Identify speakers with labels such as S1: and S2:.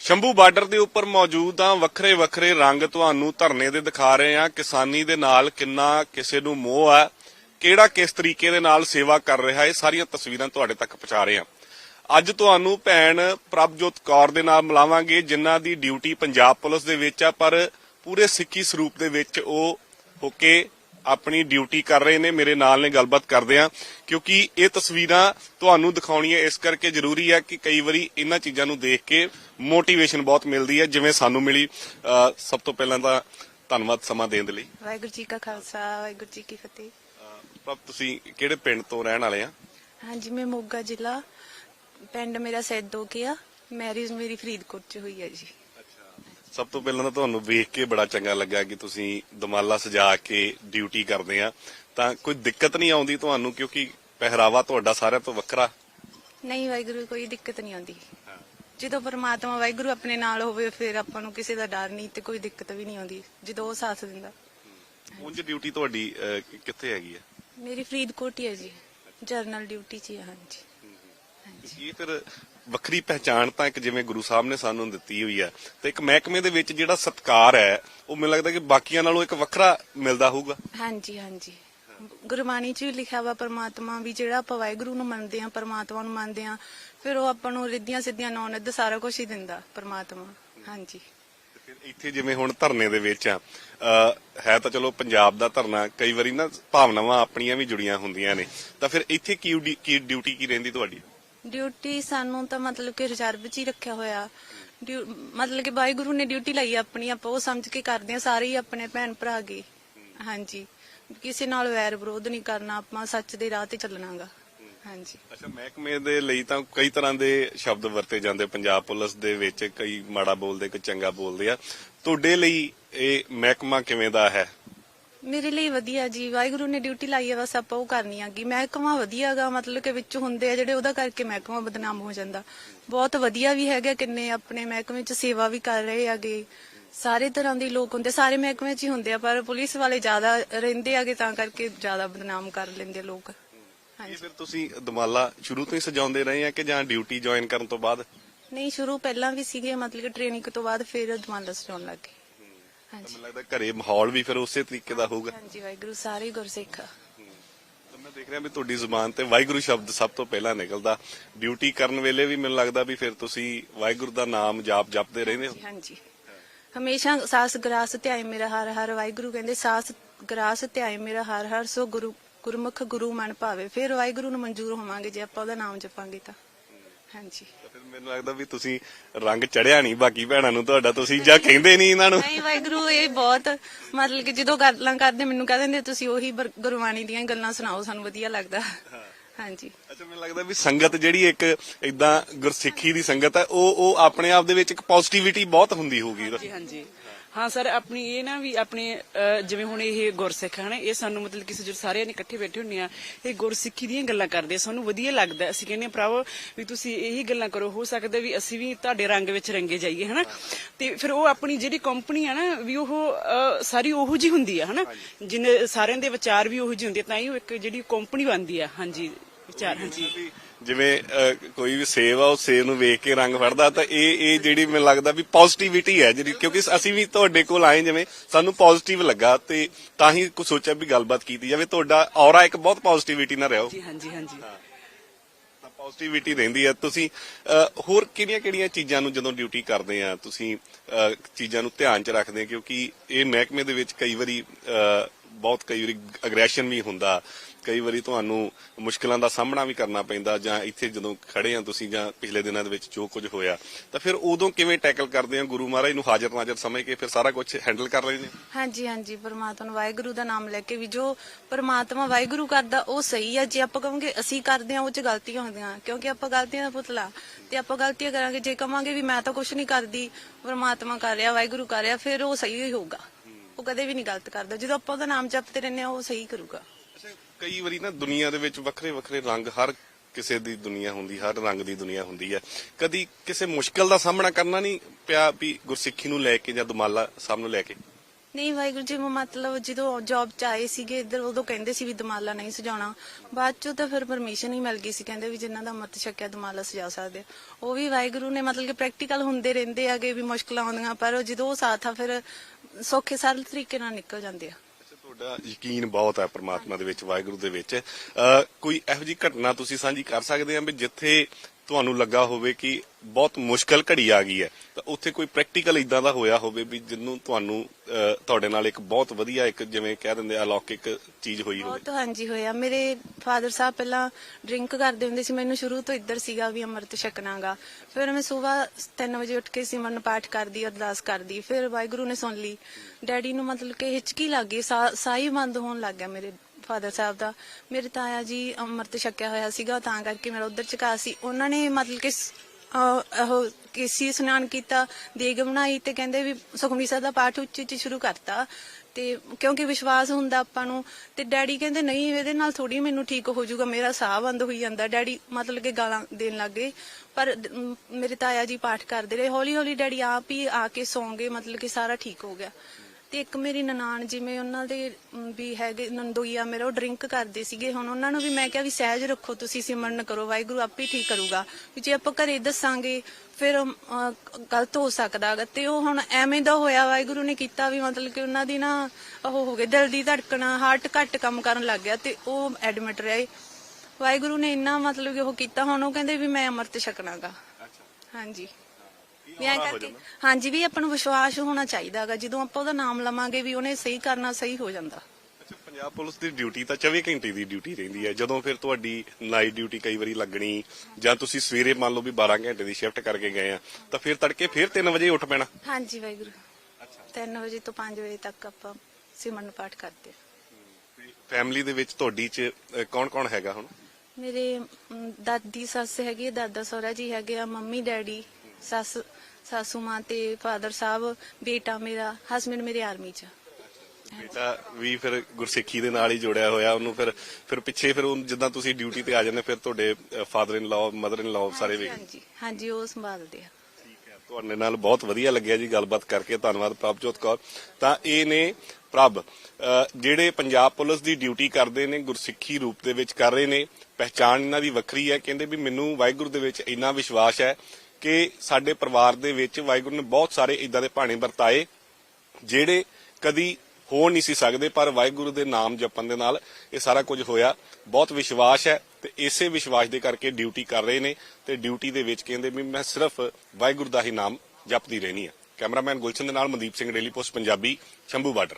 S1: Shambhu border ਦੇ ਉੱਪਰ ਮੌਜੂਦ ਆ, ਵੱਖਰੇ ਵੱਖਰੇ ਰੰਗ ਤੁਹਾਨੂੰ ਧਰਨੇ ਦੇ ਦਿਖਾ ਰਹੇ ਆ, ਕਿਸਾਨੀ ਦੇ ਨਾਲ ਕਿੰਨਾ ਕਿਸੇ ਨੂੰ ਮੋਹ ਆ, ਕਿਹੜਾ ਕਿਸ ਤਰੀਕੇ ਦੇ ਨਾਲ ਸੇਵਾ ਕਰ ਰਿਹਾ, ਇਹ ਸਾਰੀਆਂ ਤਸਵੀਰਾਂ ਤੁਹਾਡੇ ਤੱਕ ਪਹੁੰਚਾ ਰਹੇ ਆ। ਅੱਜ ਤੁਹਾਨੂੰ ਭੈਣ ਪ੍ਰਭਜੋਤ ਕੌਰ ਦੇ ਨਾਲ ਮਿਲਾਵਾਂਗੇ, ਜਿਨ੍ਹਾਂ ਦੀ ਡਿਊਟੀ ਪੰਜਾਬ ਪੁਲਿਸ ਦੇ ਵਿੱਚ ਆ, ਪਰ ਪੂਰੇ ਸਿੱਖੀ ਸਰੂਪ ਦੇ ਵਿੱਚ ਉਹ ਹੋ ਕੇ ਆਪਣੀ ਡਿਊਟੀ ਕਰ ਰਹੇ ਨੇ ਮੇਰੇ ਨਾਲ ਨੇ ਗੱਲਬਾਤ ਕਰਦੇ ਆ ਕਿਉਂਕਿ ਇਹ ਤਸਵੀਰਾਂ ਤੁਹਾਨੂੰ ਦਿਖਾਉਣੀਆਂ ਇਸ ਕਰਕੇ ਜ਼ਰੂਰੀ ਹੈ ਕਿ ਕਈ ਵਾਰੀ ਇਹਨਾਂ ਚੀਜ਼ਾਂ ਨੂੰ ਦੇਖ ਕੇ ਮੋਟੀਵੇਸ਼ਨ ਬਹੁਤ ਮਿਲਦੀ ਹੈ ਜਿਵੇਂ ਸਾਨੂੰ ਮਿਲੀ ਸਭ ਤੋਂ ਪਹਿਲਾਂ ਤਾਂ ਧੰਨਵਾਦ ਸਮਾਂ ਦੇਣ ਦੇ ਲਈ।
S2: ਵਾਹਿਗੁਰੂ ਜੀ ਕਾ ਖਾਲਸਾ ਵਾਹਿਗੁਰੂ ਜੀ ਕੀ ਫਤਿਹ।
S1: ਪ੍ਰਭ ਤੁਸੀਂ ਕਿਹੜੇ ਪਿੰਡ ਤੋਂ ਰਹਿਣ ਵਾਲੇ ਆ?
S2: ਹਾਂਜੀ ਮੈਂ ਮੋਗਾ ਜ਼ਿਲ੍ਹਾ ਪਿੰਡ ਮੇਰਾ ਸੈਦੋ ਆ ਮੈਰਿਜ ਮੇਰੀ ਫਰੀਦਕੋਟ ਚ ਹੋਈ ਹੈ ਜੀ।
S1: ਸਭ ਤੋਂ ਪਹਿਲਾਂ ਤਾਂ ਤੁਹਾਨੂੰ ਵੇਖ ਕੇ ਬੜਾ ਚੰਗਾ ਲੱਗਾ ਕਿ ਤੁਸੀਂ ਦਮਾਲਾ ਸਜਾ ਕੇ ਡਿਊਟੀ ਕਰਦੇ ਆ। ਤਾਂ ਕੋਈ ਦਿੱਕਤ ਨਹੀਂ ਆਉਂਦੀ ਤੁਹਾਨੂੰ ਕਿਉਂਕਿ ਪਹਿਰਾਵਾ ਤੁਹਾਡਾ ਸਾਰਿਆਂ ਤੋਂ ਵੱਖਰਾ?
S2: ਨਹੀਂ ਵਾਹਿਗੁਰੂ ਕੋਈ ਦਿੱਕਤ ਨਹੀਂ ਆਉਂਦੀ। ਜਦੋਂ ਪਰਮਾਤਮਾ ਵਾਹਿਗੁਰੂ ਆਪਣੇ ਨਾਲ ਹੋਵੇ ਫਿਰ ਆਪਾਂ ਨੂੰ ਕਿਸੇ ਦਾ ਡਰ ਨਹੀਂ ਤੇ ਕੋਈ ਦਿੱਕਤ ਵੀ ਨਹੀਂ ਆਉਂਦੀ ਜਦੋਂ ਉਹ ਸਾਥ ਦਿੰਦਾ।
S1: ਉਂਝ ਡਿਊਟੀ ਤੁਹਾਡੀ ਅਹ, ਕਿੱਥੇ ਹੈਗੀ ਆ?
S2: ਮੇਰੀ ਫਰੀਦਕੋਟ ਹੀ ਹੈ ਜੀ ਜਰਨਲ ਡਿਊਟੀ ਚ ਹੀ ਹੈ, ਹਾਂਜੀ ਹਾਂਜੀ।
S1: ਇਹ ਫਿਰ ਵੱਖਰੀ ਪਹਿਚਾਣ ਤਾਂ ਇੱਕ ਜਿਵੇਂ ਗੁਰੂ ਸਾਹਿਬ ਨੇ ਸਾਨੂੰ ਦਿੱਤੀ ਹੋਈ ਹੈ ਤੇ ਇੱਕ ਮਹਿਕਮੇ ਦੇ ਵਿੱਚ ਜਿਹੜਾ ਸਤਕਾਰ ਹੈ ਉਹ ਮੈਨੂੰ ਲੱਗਦਾ ਕਿ ਬਾਕੀਆਂ ਨਾਲੋਂ ਇੱਕ ਵੱਖਰਾ ਮਿਲਦਾ ਹੋਊਗਾ।
S2: ਹਾਂਜੀ ਹਾਂਜੀ। ਗੁਰਬਾਣੀ 'ਚ ਵੀ ਲਿਖਿਆ ਵਾ ਪਰਮਾਤਮਾ ਵੀ ਜਿਹੜਾ ਆਪਾਂ ਵਾਹਿਗੁਰੂ ਨੂੰ ਮੰਨਦੇ ਆ ਪਰਮਾਤਮਾ ਨੂੰ ਮੰਨਦੇ ਆ ਫਿਰ ਉਹ ਆਪਾਂ ਨੂੰ ਰਿੱਧੀਆਂ ਸਿੱਧੀਆਂ ਨੌਨਦ ਸਾਰਾ ਕੁਝ ਹੀ ਦਿੰਦਾ ਪਰਮਾਤਮਾ। ਹਾਂਜੀ।
S1: ਇੱਥੇ ਜਿਵੇਂ ਹੁਣ ਧਰਨੇ ਦੇ ਵਿੱਚ ਆ ਹੈ ਤਾਂ ਚਲੋ ਪੰਜਾਬ ਦਾ ਧਰਨਾ ਕਈ ਵਾਰੀ ਨਾ ਭਾਵਨਾਵਾਂ ਆਪਣੀਆਂ ਵੀ ਜੁੜੀਆਂ ਹੁੰਦੀਆਂ ਨੇ। ਤਾਂ ਫਿਰ ਇੱਥੇ ਕੀ ਡਿਊਟੀ ਕੀ ਰਹਿੰਦੀ ਤੁਹਾਡੀ?
S2: ਡਿਊਟੀ ਸਾਨੂੰ ਤਾਂ ਮਤਲਬ ਕਿ ਰਿਜ਼ਰਵ 'ਚ ਹੀ ਰੱਖਿਆ ਹੋਇਆ। ਡਿਊ- ਮਤਲਬ ਕਿ ਵਾਹਿਗੁਰੂ ਨੇ ਡਿਊਟੀ ਲਈ ਆ ਆਪਣੀ, ਆਪਾਂ ਉਹ ਸਮਝ ਕੇ ਕਰਦੇ ਆ ਸਾਰੇ ਹੀ ਆਪਣੇ ਭੈਣ ਭਰਾ ਗਏ ਹਾਂਜੀ। ਕਿਸੇ ਨਾਲ ਵੈਰ ਵਿਰੋਧ ਨਹੀਂ ਕਰਨਾ, ਆਪਾਂ ਸੱਚ ਦੇ ਰਾਹ ਤੇ ਚੱਲਣਾਗਾ। ਹਾਂਜੀ।
S1: ਅੱਛਾ, ਮਹਿਕਮੇ ਦੇ ਲਈ ਤਾਂ ਕਈ ਤਰ੍ਹਾਂ ਦੇ ਸ਼ਬਦ ਵਰਤੇ ਜਾਂਦੇ ਪੰਜਾਬ ਪੁਲਿਸ ਦੇ ਵਿੱਚ ਕਈ ਮਾੜਾ ਬੋਲਦੇ, ਕਈ ਚੰਗਾ ਬੋਲਦੇ ਆ। ਤੁਹਾਡੇ ਲਈ ਇਹ ਮਹਿਕਮਾ ਕਿਵੇਂ ਦਾ ਹੈ?
S2: ਮੇਰੇ ਲਈ ਵਧੀਆ ਜੀ ਵਾਹਿਗੁਰੂ ਨੇ ਡਿਊਟੀ ਲਾਈ ਹੈ ਬਸ ਆਪਾਂ ਉਹ ਕਰਨੀ ਆਗੀ ਮਹਿਕਮਾ ਵਧੀਆਗਾ ਮਤਲਬ ਕਿ ਵਿੱਚ ਹੁੰਦੇ ਆ ਜਿਹੜੇ ਉਹਦਾ ਕਰਕੇ ਮਹਿਕਮਾ ਬਦਨਾਮ ਹੋ ਜਾਂਦਾ। ਬਹੁਤ ਵਧੀਆ ਵੀ ਹੈਗਾ ਕਿੰਨੇ ਆਪਣੇ ਮਹਿਕਮੇ 'ਚ ਸੇਵਾ ਵੀ ਕਰ ਰਹੇ ਆਗੇ ਸਾਰੇ ਤਰ੍ਹਾਂ ਦੇ ਲੋਕ ਹੁੰਦੇ ਸਾਰੇ ਮਹਿਕਮੇ 'ਚ ਹੀ ਹੁੰਦੇ ਆ ਪਰ ਪੁਲਿਸ ਵਾਲੇ ਜ਼ਿਆਦਾ ਰਹਿੰਦੇ ਆਗੇ ਤਾਂ ਕਰਕੇ ਜ਼ਿਆਦਾ ਬਦਨਾਮ ਕਰ ਲੈਂਦੇ ਲੋਕ।
S1: ਇਹ
S2: ਹਾਂਜੀ।
S1: ਫਿਰ ਤੁਸੀਂ ਦਮਾਲਾ ਸ਼ੁਰੂ ਤੋਂ ਹੀ ਸਜਾਉਂਦੇ ਰਹੇ ਆ ਕਿ ਜਾਂ ਡਿਊਟੀ ਜੁਆਇਨ ਕਰਨ ਤੋਂ ਬਾਅਦ?
S2: ਨਹੀਂ ਸ਼ੁਰੂ ਪਹਿਲਾਂ ਵੀ ਸੀਗੇ ਮਤਲਬ ਕਿ ਟ੍ਰੇਨਿੰਗ ਤੋਂ ਬਾਅਦ ਫਿਰ ਦਮਾਲਾ ਸਜਾਉਣ ਲੱਗ
S1: ਤਾਂ ਮੈਨੂੰ ਲੱਗਦਾ ਘਰੇ ਮਾਹੌਲ ਵੀ ਫਿਰ ਉਸੇ ਤਰੀਕੇ ਦਾ ਹੋਊਗਾ।
S2: ਹਾਂਜੀ ਵਾਹਿਗੁਰੂ ਸਾਰੇ ਹੀ ਗੁਰਸਿੱਖ। ਆ
S1: ਤਾਂ ਮੈਂ ਦੇਖ ਰਿਹਾ ਵੀ ਤੁਹਾਡੀ ਜ਼ੁਬਾਨ ਤੇ ਵਾਹਿਗੁਰੂ ਸ਼ਬਦ ਸਭ ਤੋਂ ਪਹਿਲਾਂ ਨਿਕਲਦਾ। ਡਿਊਟੀ ਕਰਨ ਵੇਲੇ ਵੀ ਮੈਨੂੰ ਲੱਗਦਾ ਵੀ ਫਿਰ ਤੁਸੀਂ ਵਾਹਿਗੁਰੂ ਦਾ ਨਾਮ ਜਾਪ ਜਪਦੇ ਰਹਿੰਦੇ ਹੋ।
S2: ਹਾਂਜੀ। ਹਮੇਸ਼ਾ ਸਾਸ ਗਰਾਸ ਧਿਆਏ ਮੇਰਾ ਹਰ ਹਰ। ਵਾਹਿਗੁਰੂ ਕਹਿੰਦੇ ਸਾਸ ਗਰਾਸ ਧਿਆਏ ਮੇਰਾ ਹਰ ਹਰ। ਸੋ ਗੁਰੂ ਗੁਰਮੁਖ ਗੁਰੂ ਮਨ ਭਾਵੇ। ਫਿਰ ਵਾਹਿਗੁਰੂ ਨੂੰ ਮਨਜ਼ੂਰ ਹੋਵਾਂਗੇ ਜੇ ਆਪਾਂ ਉਹਦਾ ਨਾਮ ਜਪਾਂਗੇ ਤਾਂ। ਹਾਂਜੀ।
S1: ਤਾਂ ਫਿਰ ਮੈਨੂੰ ਲੱਗਦਾ ਵੀ ਤੁਸੀਂ ਰੰਗ ਚੜਿਆ ਨਹੀਂ ਬਾਕੀ ਭੈਣਾਂ ਨੂੰ ਤੁਹਾਡਾ ਤੁਸੀਂ ਜਾਂ ਕਹਿੰਦੇ ਨਹੀਂ ਇਹਨਾਂ ਨੂੰ।
S2: ਨਹੀਂ ਵਾਹਿਗੁਰੂ ਇਹ ਬਹੁਤ ਮਤਲਬ ਕਿ ਜਦੋਂ ਗੱਲਾਂ ਕਰਦੇ ਮੈਨੂੰ ਕਹਿ ਦਿੰਦੇ ਤੁਸੀਂ ਉਹੀ ਬਰ- ਗੁਰਬਾਣੀ ਦੀਆਂ ਗੱਲਾਂ ਸੁਣਾਓ ਸਾਨੂੰ ਵਧੀਆ ਲੱਗਦਾ। ਹਾਂਜੀ।
S1: ਅੱਛਾ ਮੈਨੂੰ ਲੱਗਦਾ ਵੀ ਸੰਗਤ ਜਿਹੜੀ ਇੱਕ ਇਦਾਂ ਗੁਰਸਿੱਖੀ ਦੀ ਸੰਗਤ ਹੈ ਉਹ ਉਹ ਆਪਣੇ ਆਪ ਦੇ ਵਿੱਚ ਇੱਕ ਪੋਜ਼ਿਟਿਵਿਟੀ ਬਹੁਤ ਹੁੰਦੀ ਹੋਊਗੀ।
S3: ਜੀ ਹਾਂਜੀ। ਹਾਂ ਸਰ ਆਪਣੀ ਇਹ ਨਾ ਵੀ ਆਪਣੇ ਜਿਵੇਂ ਹੁਣ ਇਹ ਗੁਰਸਿੱਖ ਹਨ ਇਹ ਸਾਨੂੰ ਮਤਲਬ ਕਿਸੇ ਜਿਹੜੇ ਸਾਰੇ ਨੇ ਇਕੱਠੇ ਬੈਠੇ ਹੁੰਨੇ ਆ ਇਹ ਗੁਰਸਿੱਖੀ ਦੀਆਂ ਗੱਲਾਂ ਕਰਦੇ ਆ, ਸਾਨੂੰ ਵਧੀਆ ਲੱਗਦਾ। ਅਸੀਂ ਕਹਿੰਦੇ ਆ ਭਰਾਵੋ ਵੀ ਤੁਸੀਂ ਇਹੀ ਗੱਲਾਂ ਕਰੋ। ਹੋ ਸਕਦਾ ਵੀ ਅਸੀਂ ਵੀ ਤੁਹਾਡੇ ਰੰਗ ਵਿੱਚ ਰੰਗੇ ਜਾਈਏ ਹਨਾ? ਤੇ ਫਿਰ ਉਹ ਆਪਣੀ ਜਿਹੜੀ ਕੰਪਨੀ ਆ ਨਾ ਵੀ ਉਹ ਸਾਰੀ ਉਹੋ ਜੀ ਹੁੰਦੀ ਆ ਹਨਾ? ਜਿਨੇ ਸਾਰਿਆਂ ਦੇ ਵਿਚਾਰ ਵੀ ਉਹੋ ਜਿਹੇ ਹੁੰਦੇ ਤਾਂ ਹੀ ਉਹ ਇੱਕ ਜਿਹੜੀ ਕੰਪਨੀ ਬਣਦੀ ਆ। ਹਾਂਜੀ। ਵਿਚਾਰ
S1: ਵੀ ਜਿਵੇਂ ਕੋਈ ਵੀ ਸੇਵ ਆ ਉਹ ਸੇਵ ਨੂੰ ਵੇਖ ਕੇ ਰੰਗ ਫੜਦਾ ਤਾਂ ਇਹ ਇਹ ਜਿਹੜੀ ਮੈਨੂੰ ਲੱਗਦਾ ਵੀ ਪੋਜ਼ਿਟਿਵਿਟੀ ਹੈ ਜਿਹੜੀ ਕਿਉਂਕਿ ਅਸੀਂ ਵੀ ਤੁਹਾਡੇ ਕੋਲ ਆਏ ਜਿਵੇਂ ਸਾਨੂੰ ਪੋਜ਼ਿਟਿਵ ਲੱਗਾ ਤੇ ਤਾਂ ਹੀ ਕੁਝ ਸੋਚਿਆ ਵੀ ਗੱਲਬਾਤ ਕੀਤੀ ਜਾਵੇ। ਤੁਹਾਡਾ ਔਰਾ ਇੱਕ ਬਹੁਤ ਪੋਜ਼ਿਟਿਵਿਟੀ ਨਾਲ ਰਹੋ।
S3: ਜੀ ਹਾਂਜੀ ਹਾਂਜੀ।
S1: ਤਾਂ ਪੋਜ਼ਿਟਿਵਿਟੀ ਰਹਿੰਦੀ ਹੈ। ਤੁਸੀਂ ਹੋਰ ਕਿਹੜੀਆਂ-ਕਿਹੜੀਆਂ ਚੀਜ਼ਾਂ ਨੂੰ ਜਦੋਂ ਡਿਊਟੀ ਕਰਦੇ ਆ ਤੁਸੀਂ ਚੀਜ਼ਾਂ ਨੂੰ ਧਿਆਨ 'ਚ ਰੱਖਦੇ ਆ ਕਿਉਂਕਿ ਇਹ ਮਹਿਕਮੇ ਦੇ ਵਿੱਚ ਕਈ ਵਾਰੀ ਬਹੁਤ ਕਈ ਵਾਰੀ ਅਗਰੈਸ਼ਨ ਵੀ ਹੁੰਦਾ। ਕਈ ਵਾਰੀ ਤੁਹਾਨੂੰ ਮੁਸ਼ਕਲਾਂ ਦਾ ਸਾਹਮਣਾ ਵੀ ਕਰਨਾ ਪੈਂਦਾ ਜਾਂ ਇੱਥੇ ਜਦੋਂ ਖੜੇ ਆ ਤੁਸੀਂ ਜਾਂ ਪਿਛਲੇ ਦਿਨਾਂ ਦੇ ਵਿੱਚ ਜੋ ਕੁਝ ਹੋਇਆ, ਤਾਂ ਫਿਰ ਉਦੋਂ ਕਿਵੇਂ ਟੈਕਲ ਕਰਦੇ ਆ? ਗੁਰੂ ਮਹਾਰਾਜ ਨੂੰ ਹਾਜ਼ਰ ਨਾਜ਼ਰ ਸਮਝ ਕੇ ਫਿਰ ਸਾਰਾ ਕੁਝ ਹੈਂਡਲ ਕਰ ਲੈਂਦੇ
S2: ਹਾਂਜੀ ਹਾਂਜੀ, ਪਰਮਾਤਮਾ, ਵਾਹਿਗੁਰੂ ਦਾ ਨਾਮ ਲੈ ਕੇ ਵੀ ਜੋ ਪਰਮਾਤਮਾ, ਵਾਹਿਗੁਰੂ ਕਰਦਾ, ਉਹ ਸਹੀ ਆ। ਜੇ ਆਪਾਂ ਕਹਾਂਗੇ ਅਸੀਂ ਕਰਦੇ ਆ, ਉਹ ਚ ਗਲਤੀਆਂ ਹੁੰਦੀਆਂ। ਕਿਉਂਕਿ ਆਪਾਂ ਗਲਤੀਆਂ ਦਾ ਪੁਤਲਾ। ਤੇ ਆਪਾਂ ਗਲਤੀਆਂ ਕਰਾਂਗੇ, ਜੇ ਕਹਾਂਗੇ ਵੀ ਮੈਂ ਤਾਂ ਕੁਝ ਨਹੀਂ ਕਰਦੀ, ਪਰਮਾਤਮਾ ਕਰ ਰਿਹਾ, ਵਾਹਿਗੁਰੂ ਕਰ ਰਿਹਾ, ਫਿਰ ਉਹ ਸਹੀ ਹੀ ਹੋਊਗਾ। ਉਹ ਕਦੇ ਵੀ ਨਹੀਂ ਗਲਤ ਕਰਦਾ। ਜਦੋਂ ਆਪਾਂ ਉਹਦਾ ਨਾਮ ਜਪਦੇ ਰਹਿੰਦੇ ਆ, ਉਹ ਸਹੀ ਕਰੂਗਾ।
S1: ਕਈ ਵਾਰੀ ਨਾ ਦੁਨੀਆ ਦੇ ਵਿੱਚ ਵੱਖਰੇ ਵੱਖਰੇ ਰੰਗ ਹਰ ਕਿਸੇ ਦੀ ਦੁਨੀਆ ਹੁੰਦੀ, ਹਰ ਰੰਗ ਦੀ ਦੁਨੀਆ ਹੁੰਦੀ ਹੈ। ਕਦੀ ਕਿਸੇ ਮੁਸ਼ਕਲ ਦਾ ਸਾਹਮਣਾ ਕਰਨਾ ਨਹੀਂ ਪਿਆ ਵੀ ਗੁਰਸਿੱਖੀ ਨੂੰ ਲੈ ਕੇ ਜਾਂ ਦਮਾਲਾ ਸਾਹਿਬ ਨੂੰ ਲੈ ਕੇ?
S2: ਨਹੀਂ ਵਾਹਿਗੁਰੂ ਜੀ ਮਤਲਬ ਜਦੋਂ ਜੌਬ ਚ ਆਏ ਸੀਗੇ, ਇੱਧਰ ਉਦੋਂ ਕਹਿੰਦੇ ਸੀ ਵੀ ਦਮਾਲਾ ਨਹੀਂ ਸਜਾਉਣਾ। ਬਾਅਦ ਚੋਂ ਤਾਂ ਫਿਰ ਪਰਮਿਸ਼ਨ ਹੀ ਮਿਲ ਗਈ ਸੀ, ਕਹਿੰਦੇ ਵੀ ਜਿਨ੍ਹਾਂ ਦਾ ਮਤ ਛਕਿਆ ਦਮਾਲਾ ਸਜਾ ਸਕਦੇ ਆ। ਉਹ ਵੀ ਵਾਹਿਗੁਰੂ ਨੇ ਮਤਲਬ ਕਿ ਪ੍ਰੈਕਟੀਕਲ ਹੁੰਦੇ ਰਹਿੰਦੇ ਆਗੇ ਵੀ ਮੁਸ਼ਕਲਾਂ ਆਉਂਦੀਆਂ, ਪਰ ਜਦੋਂ ਉਹ ਸਾਥ ਆ ਫਿਰ ਸੌਖੇ, ਸਰਲ ਤਰੀਕੇ ਨਾਲ ਨਿਕਲ ਜਾਂਦੇ ਆ।
S1: ਤੁਹਾਡਾ ਯਕੀਨ ਬਹੁਤ ਹੈ ਪ੍ਰਮਾਤਮਾ ਦੇ ਵਿੱਚ, ਵਾਹਿਗੁਰੂ ਦੇ ਵਿੱਚ। ਕੋਈ ਇਹੋ ਜਿਹੀ ਘਟਨਾ ਤੁਸੀਂ ਸਾਂਝੀ ਕਰ ਸਕਦੇ ਆ ਵੀ ਜਿੱਥੇ ਤੁਹਾਨੂੰ ਲੱਗਾ ਹੋਵੇ ਕਿ ਬਹੁਤ ਮੁਸ਼ਕਲ ਘੜੀ ਆ ਗਈ ਹੈ, ਤਾਂ ਉੱਥੇ ਕੋਈ ਪ੍ਰੈਕਟੀਕਲ ਇਦਾਂ ਦਾ ਹੋਇਆ ਹੋਵੇ ਵੀ ਜਿਹਨੂੰ ਤੁਹਾਨੂੰ ਤੁਹਾਡੇ ਨਾਲ ਇੱਕ ਬਹੁਤ ਵਧੀਆ ਇੱਕ ਜਿਵੇਂ ਕਹਿ ਦਿੰਦੇ ਅਲੌਕਿਕ ਚੀਜ਼ ਹੋਈ ਹੋਵੇ?
S2: ਬਹੁਤ ਹਾਂਜੀ ਹੋਇਆ। ਮੇਰੇ ਫਾਦਰ ਸਾਹਿਬ ਪਹਿਲਾਂ ਡਰਿੰਕ ਕਰਦੇ ਹੁੰਦੇ ਸੀ। ਮੈਨੂੰ ਸ਼ੁਰੂ ਤੋਂ ਇੱਧਰ ਸੀਗਾ ਵੀ ਅੰਮ੍ਰਿਤ ਛਕਣਾਗਾ। ਫਿਰ ਮੈਂ ਸਵੇਰ 3 ਵਜੇ ਉੱਠ ਕੇ ਸਿਮਰਨ ਪਾਠ ਕਰਦੀ, ਅਰਦਾਸ ਕਰਦੀ। ਫਿਰ ਵਾਹਿਗੁਰੂ ਨੇ ਸੁਣ ਲਈ। ਡੈਡੀ ਨੂੰ ਮਤਲਬ ਕਿ ਹਿਚਕੀ ਲੱਗ ਗਈ। ਸਾਹ ਬੰਦ ਹੋਣ ਲੱਗ ਗਿਆ ਮੇਰੇ ਫਾਦਰ ਸਾਹਿਬ ਦਾ। ਮੇਰੇ ਤਾਇਆ ਜੀ ਅੰਮ੍ਰਿਤ ਛਕਿਆ ਹੋਇਆ ਸੀਗਾ ਤਾਂ ਕਰਕੇ ਮੇਰਾ ਉਧਰ ਝੁਕਾ ਸੀ। ਉਹਨਾਂ ਨੇ ਮਤਲਬ ਕਿ ਅਹ ਉਹ ਕੇਸੀ ਇਸ਼ਨਾਨ ਕੀਤਾ ਦੇਗ ਬਣਾਈ ਤੇ ਕਹਿੰਦੇ ਵੀ ਸੁਖਮਨੀ ਸਾਹਿਬ ਦਾ ਪਾਠ ਉੱਚੀ ਉੱਚੀ ਸ਼ੁਰੂ ਕਰਤਾ। ਤੇ ਕਿਉਂਕਿ ਵਿਸ਼ਵਾਸ ਹੁੰਦਾ ਆਪਾਂ ਨੂੰ ਤੇ ਡੈਡੀ ਕਹਿੰਦੇ ਨਹੀਂ ਇਹਦੇ ਨਾਲ ਥੋੜੀ ਮੈਨੂੰ ਠੀਕ ਹੋ ਜਾਊਗਾ ਮੇਰਾ ਸਾਹ ਬੰਦ ਹੋਈ ਜਾਂਦਾ। ਡੈਡੀ ਮਤਲਬ ਕਿ ਗਾਲਾਂ ਦੇਣ ਲੱਗੇ ਪਰ ਦ- ਮ, ਮੇਰੇ ਤਾਇਆ ਜੀ ਪਾਠ ਕਰਦੇ ਰਹੇ। ਹੌਲੀ ਹੌਲੀ ਡੈਡੀ ਆਪ ਹੀ ਆ ਕੇ ਸੌਂ ਗਏ ਮਤਲਬ ਕਿ ਸਾਰਾ ਠੀਕ ਹੋ ਗਿਆ। ਤੇ ਇੱਕ ਮੇਰੀ ਨਨਾਣ ਜਿਵੇਂ ਉਹਨਾਂ ਦੇ ਅਮ, ਵੀ ਹੈਗੇ ਨੰਦੋਈਆ ਮੇਰਾ ਉਹ ਡਰਿੰਕ ਕਰਦੇ ਸੀਗੇ। ਹੁਣ ਉਹਨਾਂ ਨੂੰ ਵੀ ਮੈਂ ਕਿਹਾ ਵੀ ਸਹਿਜ ਰੱਖੋ ਤੁਸੀਂ ਸਿਮਰਨ ਕਰੋ ਵਾਹਿਗੁਰੂ ਆਪੇ ਹੀ ਠੀਕ ਕਰੂਗਾ। ਵੀ ਜੇ ਆਪਾਂ ਘਰੇ ਦੱਸਾਂਗੇ ਫਿਰ ਅਮ, ਅਹ, ਗਲਤ ਹੋ ਸਕਦਾ ਗਾ ਤੇ ਉਹ ਹੁਣ ਐਵੇਂ ਦਾ ਹੋਇਆ ਵਾਹਿਗੁਰੂ ਨੇ ਕੀਤਾ ਵੀ ਮਤਲਬ ਕਿ ਉਹਨਾਂ ਦੀ ਨਾ ਉਹ ਹੋ ਗਏ ਦਿਲ ਦੀ ਧੜਕਣ ਹਾਰਟ ਘੱਟ ਕੰਮ ਕਰਨ ਲੱਗ ਗਿਆ ਤੇ ਉਹ ਐਡਮਿਟ ਰਹੇ। ਵਾਹਿਗੁਰੂ ਨੇ ਇੰਨਾ ਮਤਲਬ ਕਿ ਉਹ ਕੀਤਾ ਹੁਣ ਉਹ ਕਹਿੰਦੇ ਵੀ ਮੈਂ ਅੰਮ੍ਰਿਤ ਛਕਣਾਗਾ। ਹਾਂਜੀ। ਵੀ ਐਂ ਕਰਕੇ ਹਾਂਜੀ ਵੀ ਆਪਾਂ ਨੂੰ ਵਿਸ਼ਵਾਸ ਹੋਣਾ ਚਾਹੀਦਾਗਾ ਜਦੋਂ ਆਪਾਂ ਉਹਦਾ ਨਾਮ ਲਵਾਂਗੇ ਵੀ ਉਹਨੇ ਸਹੀ ਕਰਨਾ ਸਹੀ ਹੋ ਜਾਂਦਾ।
S1: ਅੱਛਾ ਪੰਜਾਬ ਪੁਲਿਸ ਦੀ ਡਿਊਟੀ ਤਾਂ 24 ਘੰਟੇ ਦੀ ਡਿਊਟੀ ਰਹਿੰਦੀ ਹੈ। ਜਦੋਂ ਫਿਰ ਤੁਹਾਡੀ ਨਾਈਟ ਡਿਊਟੀ ਕਈ ਵਾਰੀ ਲੱਗਣੀ ਜਾਂ ਤੁਸੀਂ ਸਵੇਰੇ ਮੰਨ ਲਓ ਵੀ 12 ਘੰਟੇ ਦੀ ਸ਼ਿਫਟ ਕਰਕੇ ਗਏ ਆ ਤਾਂ ਫਿਰ ਤੜਕੇ ਫਿਰ 3 ਵਜੇ ਉੱਠ ਪੈਣਾ।
S2: ਹਾਂਜੀ ਵਾਹਿਗੁਰੂ। 3 ਵਜੇ ਤੋਂ 5 ਵਜੇ ਤੱਕ ਆਪਾਂ ਸਿਮਰਨ ਪਾਠ ਕਰਦੇ ਹਾਂ।
S1: ਫੈਮਿਲੀ ਦੇ ਵਿੱਚ ਤੁਹਾਡੀ ਚ ਕੌਣ ਕੌਣ ਹੈਗਾ ਹੁਣ?
S2: ਮੇਰੇ ਦਾਦੀ ਸੱਸ ਹੈਗੀ ਹੈ, ਦਾਦਾ ਸਹੁਰਾ ਜੀ ਹੈਗੇ ਆ ਮੰਮੀ ਡੈਡੀ ਸੱਸ ਸਾਸੂ ਮਾਂ ਤੇ ਫਾਦਰ ਸਾਹਿਬ ਬੇਟਾ ਮੇਰਾ ਹਸਬੰਡ ਮੇਰੇ ਆਰਮੀ ਚ।
S1: ਬੇਟਾ ਵੀ ਫਿਰ ਗੁਰਸਿੱਖੀ ਦੇ ਨਾਲ ਹੀ ਜੁੜਿਆ ਹੋਇਆ ਉਹਨੂੰ ਫਿਰ ਫਿਰ ਪਿੱਛੇ ਫਿਰ ਉਹ ਜਿੱਦਾਂ ਤੁਸੀਂ ਡਿਊਟੀ ਤੇ ਆ ਜਾਂਦੇ ਫਿਰ ਤੁਹਾਡੇ father in law mother in law ਸਾਰੇ ਵੇਖ
S2: ਹਾਂਜੀ ਹਾਂਜੀ ਉਹ ਸੰਭਾਲਦੇ ਆ।
S1: ਤੁਹਾਡੇ ਨਾਲ ਬਹੁਤ ਵਧੀਆ ਲੱਗਿਆ ਜੀ ਗੱਲਬਾਤ ਕਰਕੇ ਧੰਨਵਾਦ ਪ੍ਰਭਜੋਤ ਕੌਰ। ਤਾਂ ਇਹ ਨੇ ਪ੍ਰਭ ਜਿਹੜੇ ਪੰਜਾਬ ਪੁਲਿਸ ਦੀ ਡਿਊਟੀ ਕਰਦੇ ਨੇ ਗੁਰਸਿੱਖੀ ਰੂਪ ਦੇ ਵਿੱਚ ਕਰ ਰਹੇ ਨੇ ਪਹਿਚਾਣ ਇਹਨਾਂ ਦੀ ਵੱਖਰੀ ਹੈ ਕਹਿੰਦੇ ਵੀ ਮੈਨੂੰ ਵਾਹਿਗੁਰੂ ਦੇ ਵਿੱਚ ਇੰਨਾ ਵਿਸ਼ਵਾਸ ਹੈ ਕਿ ਸਾਡੇ ਪਰਿਵਾਰ ਦੇ ਵਿੱਚ ਵਾਹਿਗੁਰੂ ਨੇ ਬਹੁਤ ਸਾਰੇ ਇਦਾਂ ਦੇ ਭਾਣੇ ਵਰਤਾਏ, ਜਿਹੜੇ ਕਦੀ ਹੋ ਨਹੀਂ ਸੀ ਸਕਦੇ, ਪਰ ਵਾਹਿਗੁਰੂ ਦੇ ਨਾਮ ਜਪਣ ਦੇ ਨਾਲ ਇਹ ਸਾਰਾ ਕੁਝ ਹੋਇਆ। ਬਹੁਤ ਵਿਸ਼ਵਾਸ ਹੈ ਤੇ ਇਸੇ ਵਿਸ਼ਵਾਸ ਦੇ ਕਰਕੇ ਡਿਊਟੀ ਕਰ ਰਹੇ ਨੇ ਤੇ ਡਿਊਟੀ ਦੇ ਵਿੱਚ ਕਹਿੰਦੇ ਵੀ ਮੈਂ ਸਿਰਫ ਵਾਹਿਗੁਰੂ ਦਾ ਹੀ ਨਾਮ ਜਪਦੀ ਰਹਿਣੀ ਹੈ ਕੈਮਰਾਮੈਨ ਗੁਲਸ਼ਨ ਦੇ ਨਾਲ Mandeep Singh Daily Post, Punjabi, Shambhu border.